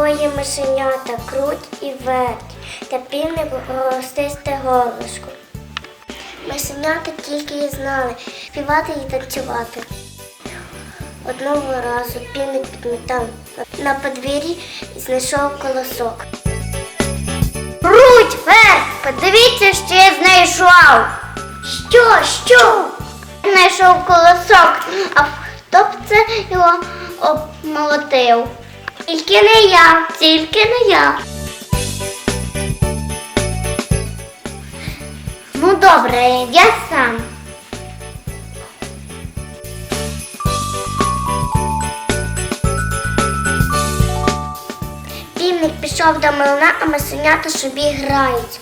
двоє мишенята, круть і верть, та півник ростисте горлышко. Мишенята тільки і знали співати і танцювати. Одного разу півник підмітав на подвір'ї і знайшов колосок. Круть, верть, подивіться, що я знайшов. Що, що? Знайшов колосок, а хто б це його обмолотив? Тільки не я, тільки не я. Ну добре, я сам. Півник пішов до млина, а масенята собі грають.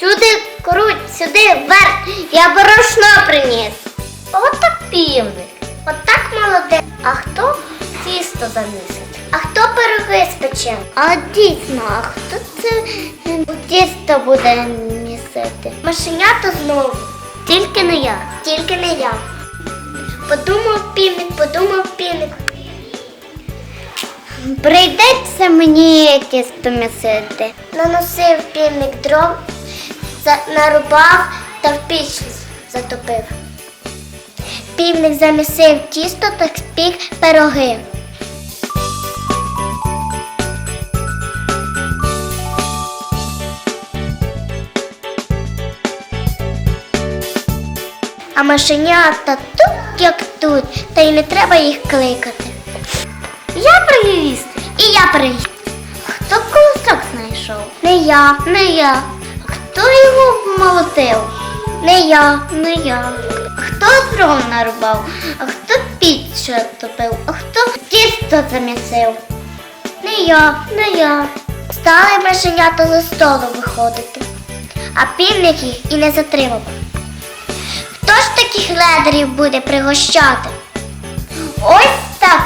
Сюди круть, сюди вверх, я борошно приніс. От так півник, от так молодець. А хто тісто замісить? А хто пироги спече? А дійсно, а хто це тісто буде місити? Машенята знову. Тільки не я. Тільки не я. Подумав півник, подумав півник. Прийдеться мені тісто місити. Наносив півник дров, нарубав та в піч затопив. Півник замісив тісто та спік пироги. А машенята тут як тут, та й не треба їх кликати. Я приїсти і я приїсти. Хто колосок знайшов? Не я, не я. Хто його молотив? Не я, не я. Хто дров нарубав, а хто піч топив, а хто тісто замісив? Не я, не я. Стали мишенята за столу виходити, а півник їх і не затримав. Хто ж таких ледерів буде пригощати? Ось так.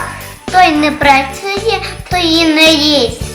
Той не працює, той і не їсть.